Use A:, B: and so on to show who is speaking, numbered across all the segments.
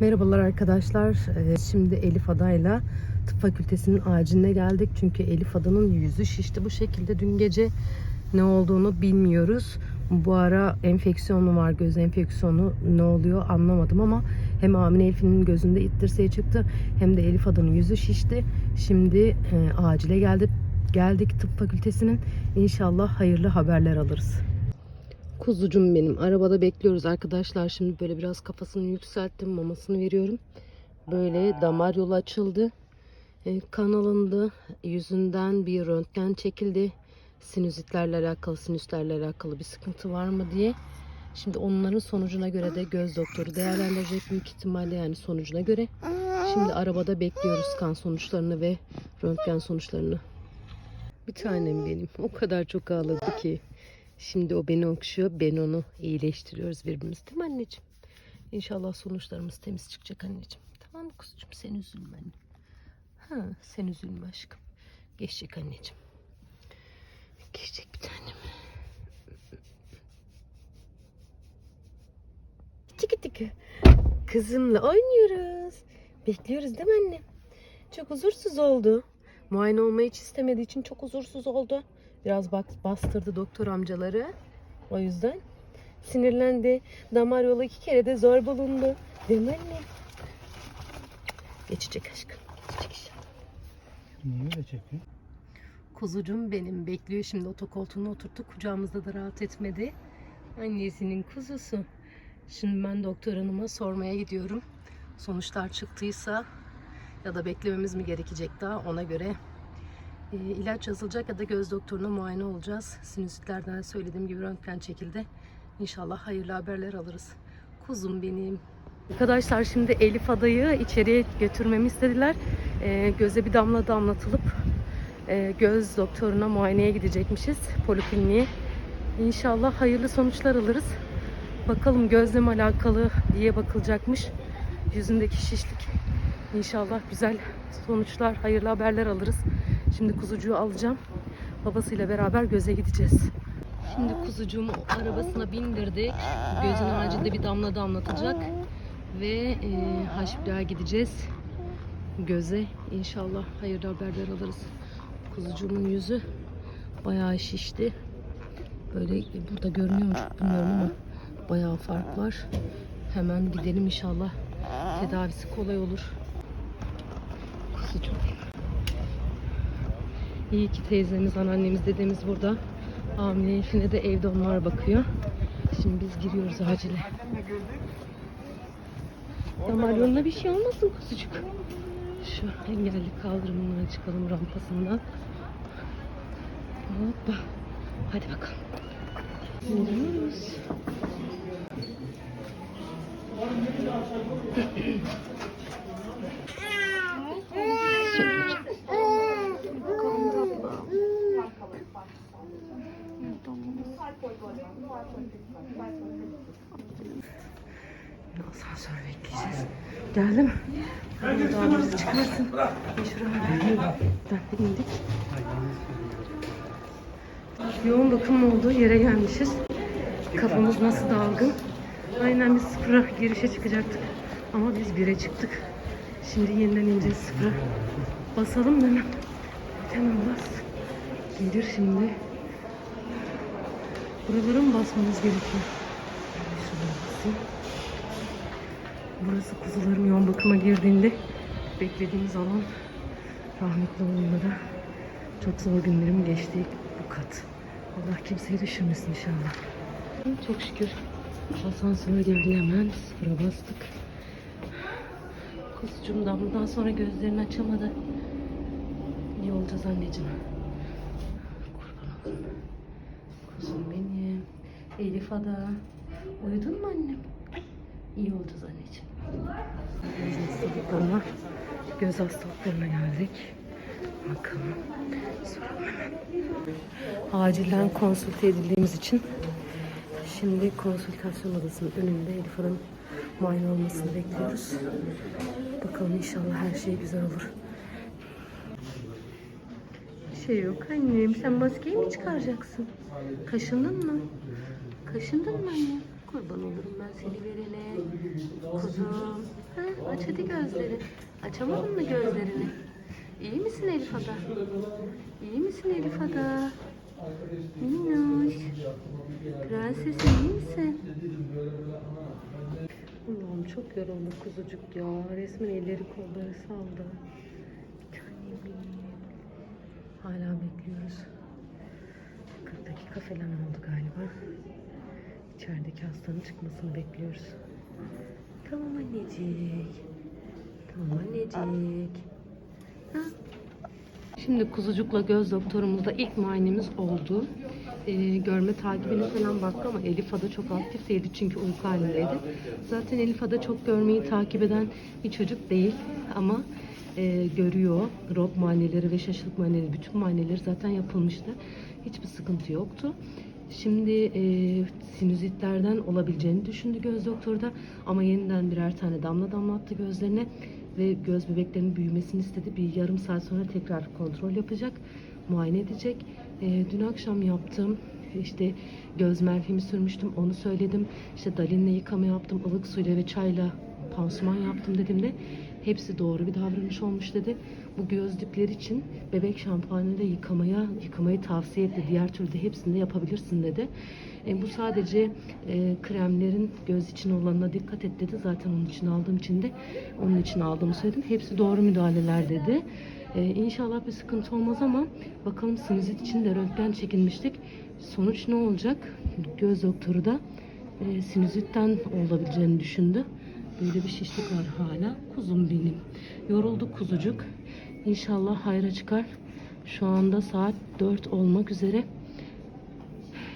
A: Merhabalar arkadaşlar. Ee, Şimdi Elif Ada'yla tıp fakültesinin aciline geldik. Çünkü Elif Ada'nın yüzü şişti bu şekilde. Dün gece ne olduğunu bilmiyoruz. Bu ara enfeksiyon mu var, göz enfeksiyonu ne oluyor anlamadım ama hem Amine Elif'in gözünde it dirseği çıktı hem de Elif Ada'nın yüzü şişti. Şimdi e, acile geldik. Geldik tıp fakültesinin. İnşallah hayırlı haberler alırız. Kuzucum benim. Arabada bekliyoruz arkadaşlar. Şimdi böyle biraz kafasını yükselttim. Mamasını veriyorum. Böyle damar yolu açıldı. E, kan alındı. Yüzünden bir röntgen çekildi. Sinüzitlerle alakalı, sinüslerle alakalı bir sıkıntı var mı diye. Şimdi onların sonucuna göre de göz doktoru değerlendirecek büyük ihtimalle yani sonucuna göre. Şimdi arabada bekliyoruz kan sonuçlarını ve röntgen sonuçlarını. Bir tanem benim. O kadar çok ağladı ki. Şimdi o beni okşuyor, ben onu iyileştiriyoruz birbirimiz değil mi anneciğim? İnşallah sonuçlarımız temiz çıkacak anneciğim. Tamam mı kuzucuğum sen üzülme. Ha sen üzülme aşkım. Geçecek anneciğim. Geçecek bir tanem. Tiki tiki. Kızımla oynuyoruz. Bekliyoruz değil mi anne? Çok huzursuz oldu. Muayene olmayı hiç istemediği için çok huzursuz oldu. Biraz bastırdı doktor amcaları. O yüzden sinirlendi. Damar yolu iki kere de zor bulundu. Değil mi anne? Geçecek aşkım. Geçecek inşallah.
B: Niye öyle çekiyor?
A: Kuzucum benim bekliyor şimdi otokoltuğuna oturttu. Kucağımızda da rahat etmedi. Annesinin kuzusu. Şimdi ben doktor hanıma sormaya gidiyorum. Sonuçlar çıktıysa ya da beklememiz mi gerekecek daha ona göre e, ilaç yazılacak ya da göz doktoruna muayene olacağız. Sinüzitlerden söylediğim gibi röntgen çekildi. İnşallah hayırlı haberler alırız. Kuzum benim. Arkadaşlar şimdi Elif adayı içeriye götürmemi istediler. E, göze bir damla damlatılıp e, göz doktoruna muayeneye gidecekmişiz polikliniğe. İnşallah hayırlı sonuçlar alırız. Bakalım gözle mi alakalı diye bakılacakmış. Yüzündeki şişlik. İnşallah güzel sonuçlar, hayırlı haberler alırız. Şimdi kuzucuğu alacağım. Babasıyla beraber göze gideceğiz. Şimdi kuzucuğumu arabasına bindirdik. Gözüne acilde bir damla damlatacak. Ve e, Haşbira'ya gideceğiz. Göze inşallah hayırlı haberler alırız. Kuzucuğumun yüzü bayağı şişti. Böyle burada görünüyor mu bilmiyorum ama bayağı fark var. Hemen gidelim inşallah. Tedavisi kolay olur. Kuzucuğum. İyi ki teyzemiz, anneannemiz, dedemiz burada. Hamile Elif'ine de evde onlar bakıyor. Şimdi biz giriyoruz acile. Damar yoluna bir şey olmasın kuzucuk. Şu engelli kaldırımından çıkalım rampasından. Hoppa. Hadi bakalım. Gidiyoruz. Asansör bekleyeceğiz. Geldi mi? Hadi daha bizi çıkarsın. Şuraya bir indik. Yoğun bakım olduğu yere gelmişiz. Kafamız nasıl dalgın. Aynen biz sıfıra girişe çıkacaktık. Ama biz bire çıktık. Şimdi yeniden ineceğiz sıfıra. Basalım hemen. Hemen bas. Gelir şimdi. Buralara mı basmamız gerekiyor? Şuradan basayım. Burası kuzuların yoğun bakıma girdiğinde beklediğimiz alan rahmetli olanlara çok zor günlerim geçtiği bu kat. Allah kimseyi düşürmesin inşallah. Çok şükür asansöre geldi hemen sıfıra bastık. Kuzucuğum damladan sonra gözlerini açamadı. İyi olacağız anneciğim. Kurban olayım. Kuzum benim. Elif Ada. Uyudun mu annem? İyi olacağız anneciğim. Göz hastalıklarına, göz hastalıklarına geldik. Bakalım. Soralım hemen. Acilden konsülte edildiğimiz için şimdi konsültasyon odasının önünde Elif Hanım muayene olmasını bekliyoruz. Bakalım inşallah her şey güzel olur. Bir şey yok annem. Sen maskeyi mi çıkaracaksın? Kaşındın mı? Kaşındın mı anne? Kurban olurum ben seni verene. Kuzum. Ha, aç hadi gözleri. Açamadın mı gözlerini? İyi misin Elif Ada? İyi misin Elif Ada? Minnoş. Prensesim iyi misin? Allah'ım çok yoruldu kuzucuk ya. Resmen elleri kolları saldı. Bir. Hala bekliyoruz. 40 dakika falan oldu galiba. İçerideki hastanın çıkmasını bekliyoruz. Tamam annecik. Tamam annecik. Ha? Şimdi kuzucukla göz doktorumuzda ilk muayenemiz oldu. Ee, görme takibine falan baktı ama Elif Ada çok aktif değildi çünkü uyku halindeydi. Zaten Elif Ada çok görmeyi takip eden bir çocuk değil ama e, görüyor. Rob muayeneleri ve şaşılık muayeneleri, bütün muayeneleri zaten yapılmıştı. Hiçbir sıkıntı yoktu. Şimdi e, sinüzitlerden olabileceğini düşündü göz doktoru da ama yeniden birer tane damla damlattı gözlerine ve göz bebeklerinin büyümesini istedi. Bir yarım saat sonra tekrar kontrol yapacak, muayene edecek. E, dün akşam yaptım. işte göz merhemi sürmüştüm, onu söyledim. İşte dalinle yıkama yaptım, ılık suyla ve çayla pansuman yaptım dedim de hepsi doğru bir davranış olmuş dedi. Bu göz dipleri için bebek şampuanıyla yıkamaya yıkamayı tavsiye etti. Diğer türlü de hepsini de yapabilirsin dedi. E, bu sadece e, kremlerin göz için olanına dikkat et dedi. Zaten onun için aldığım için de onun için aldığımı söyledim. Hepsi doğru müdahaleler dedi. E, inşallah bir sıkıntı olmaz ama bakalım sinüzit için de röntgen çekilmiştik. Sonuç ne olacak? Göz doktoru da e, sinüzitten olabileceğini düşündü. Böyle bir şişlik var hala. Kuzum benim. Yoruldu kuzucuk. İnşallah hayra çıkar. Şu anda saat 4 olmak üzere.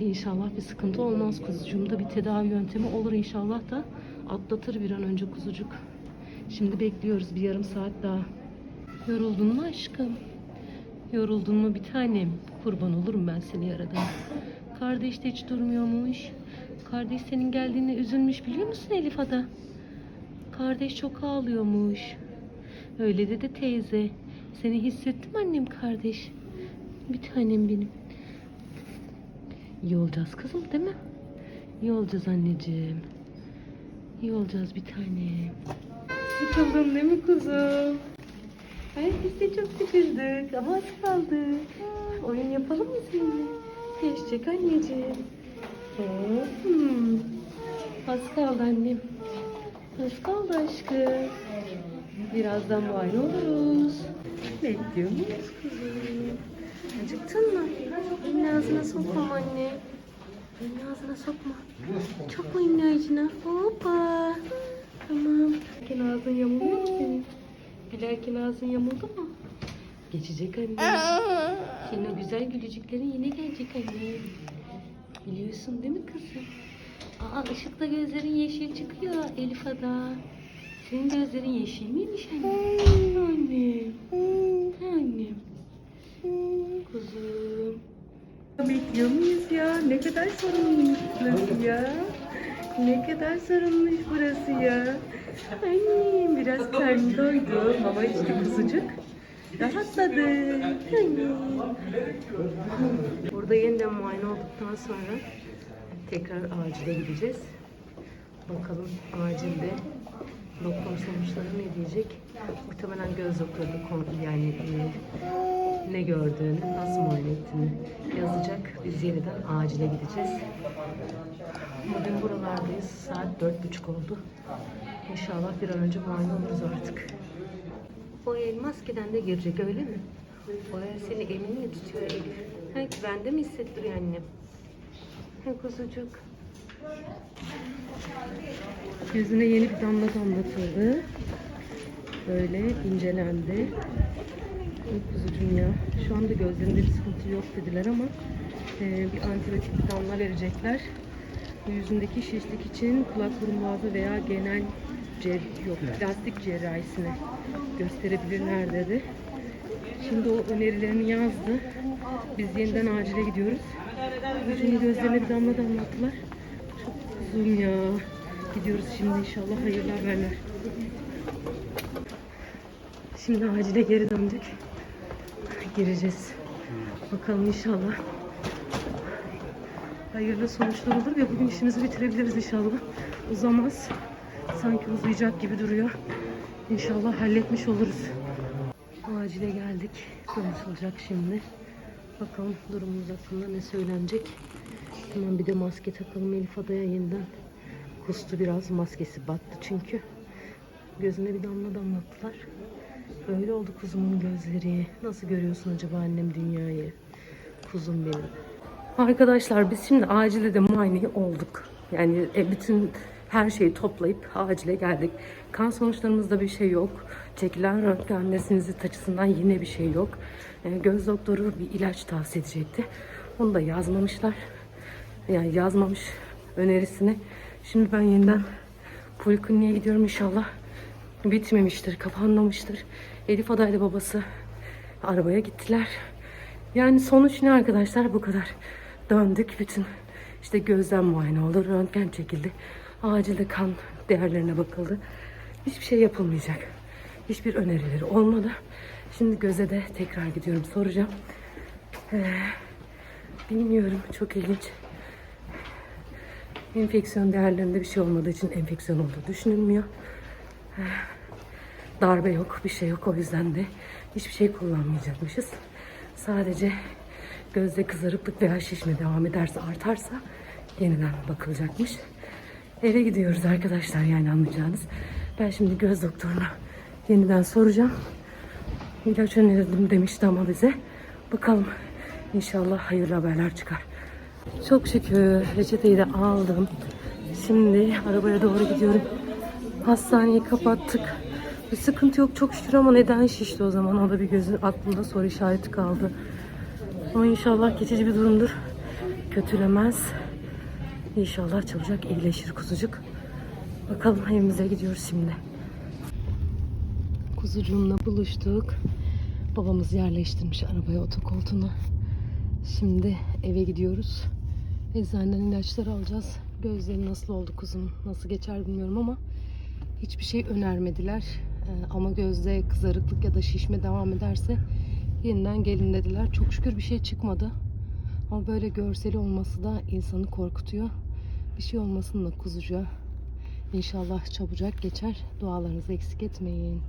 A: İnşallah bir sıkıntı olmaz kuzucuğumda. Bir tedavi yöntemi olur inşallah da atlatır bir an önce kuzucuk. Şimdi bekliyoruz bir yarım saat daha. Yoruldun mu aşkım? Yoruldun mu bir tanem? Kurban olurum ben seni yaradan. Kardeş de hiç durmuyormuş. Kardeş senin geldiğine üzülmüş biliyor musun Elif Ada? Kardeş çok ağlıyormuş. Öyle dedi teyze. Seni hissettim annem kardeş. Bir tanem benim. İyi olacağız kızım değil mi? İyi olacağız anneciğim. İyi olacağız bir tanem. Sıkıldın değil mi kuzum? Ay biz de çok sıkıldık ama az kaldı. Oyun yapalım mı seninle? Geçecek anneciğim. Hmm. Az kaldı annem. Az kaldı aşkım. Birazdan muayene oluruz. Bekliyor muyuz kuzum? Acıktın mı? Elini ağzına sokma anne. Elini ağzına sokma. Çok mu elini ağzına? Hoppa. Tamam. Gülerken ağzın yamuluyor mu senin? Gülerken ağzın yamuldu mu? Geçecek anne. Senin o güzel gülücüklerin yine gelecek anne. Biliyorsun değil mi kızım? Aa ışıkta gözlerin yeşil çıkıyor Elif Ada. Senin gözlerin yeşil miymiş anne? Annem. Annem. Kuzum. Bekliyor muyuz ya? Ne kadar burası ya. Ne kadar sorumluymuş burası ya. Annem biraz karnı doydu. Mama içti kuzucuk. Rahatladı. Annem. Burada yeniden muayene olduktan sonra tekrar acile gideceğiz. Bakalım acilde doktor sonuçları ne diyecek? Muhtemelen göz doktoru yani e, ne gördüğünü, nasıl muayene ettiğini yazacak. Biz yeniden acile gideceğiz. Bugün buralardayız. Saat dört buçuk oldu. İnşallah bir an önce muayene oluruz artık. O el maskeden de girecek öyle mi? O el seni emin mi tutuyor Elif? Ha, güvende mi hissettiriyor annem? Ha kuzucuk. Yüzüne yeni bir damla damlatıldı. Böyle incelendi. Ay kuzucuğum ya. Şu anda gözlerinde bir sıkıntı yok dediler ama e, bir antibiyotik damla verecekler. Yüzündeki şişlik için kulak burun boğazı veya genel cer yok plastik cerrahisine gösterebilirler dedi. Şimdi o önerilerini yazdı. Biz yeniden acile gidiyoruz. Kuzucuğun gözlerine bir damla damlattılar. Çok kuzum ya. Gidiyoruz şimdi inşallah hayırlı haberler. Şimdi acile geri döndük. Gireceğiz. Bakalım inşallah. Hayırlı sonuçlar olur ve bugün işimizi bitirebiliriz inşallah. Uzamaz. Sanki uzayacak gibi duruyor. İnşallah halletmiş oluruz. Acile geldik. Konuşulacak şimdi. Bakalım durumumuz hakkında ne söylenecek. Hemen bir de maske takalım Elif Adaya yeniden. Kustu biraz maskesi battı çünkü. Gözüne bir damla damlattılar. Böyle oldu kuzumun gözleri. Nasıl görüyorsun acaba annem dünyayı? Kuzum benim. Arkadaşlar biz şimdi acilde de muayene olduk. Yani e, bütün her şeyi toplayıp acile geldik. Kan sonuçlarımızda bir şey yok. Çekilen röntgen sinüzit açısından yine bir şey yok. E, Göz doktoru bir ilaç tavsiye edecekti. Onu da yazmamışlar. Yani yazmamış önerisini. Şimdi ben yeniden polikliniğe gidiyorum inşallah. Bitmemiştir, kapanmamıştır. Elif adaylı babası arabaya gittiler. Yani sonuç ne arkadaşlar? Bu kadar. Döndük bütün işte gözden muayene oldu, röntgen çekildi. Acilde kan değerlerine bakıldı. Hiçbir şey yapılmayacak. Hiçbir önerileri olmadı. Şimdi göze de tekrar gidiyorum soracağım. Ee, bilmiyorum çok ilginç. Enfeksiyon değerlerinde bir şey olmadığı için enfeksiyon olduğu düşünülmüyor. Ee, darbe yok, bir şey yok. O yüzden de hiçbir şey kullanmayacakmışız. Sadece gözde kızarıklık veya şişme devam ederse, artarsa yeniden bakılacakmış. Eve gidiyoruz arkadaşlar yani anlayacağınız. Ben şimdi göz doktoruna yeniden soracağım. İlaç önerirdim demişti ama bize. Bakalım inşallah hayırlı haberler çıkar. Çok şükür reçeteyi de aldım. Şimdi arabaya doğru gidiyorum. Hastaneyi kapattık. Bir sıkıntı yok çok şükür ama neden şişti o zaman? O da bir gözün aklımda soru işareti kaldı. Ama inşallah geçici bir durumdur. Kötülemez. İnşallah çabucak iyileşir kuzucuk. Bakalım evimize gidiyoruz şimdi. Kuzucuğumla buluştuk. Babamız yerleştirmiş arabaya otokoltuğunu. Şimdi eve gidiyoruz. Eczaneden ilaçlar alacağız. Gözleri nasıl oldu kuzum? Nasıl geçer bilmiyorum ama hiçbir şey önermediler. Ee, ama gözde kızarıklık ya da şişme devam ederse yeniden gelin dediler. Çok şükür bir şey çıkmadı. Ama böyle görseli olması da insanı korkutuyor. Bir şey olmasın da kuzucuğa. İnşallah çabucak geçer. Dualarınızı eksik etmeyin.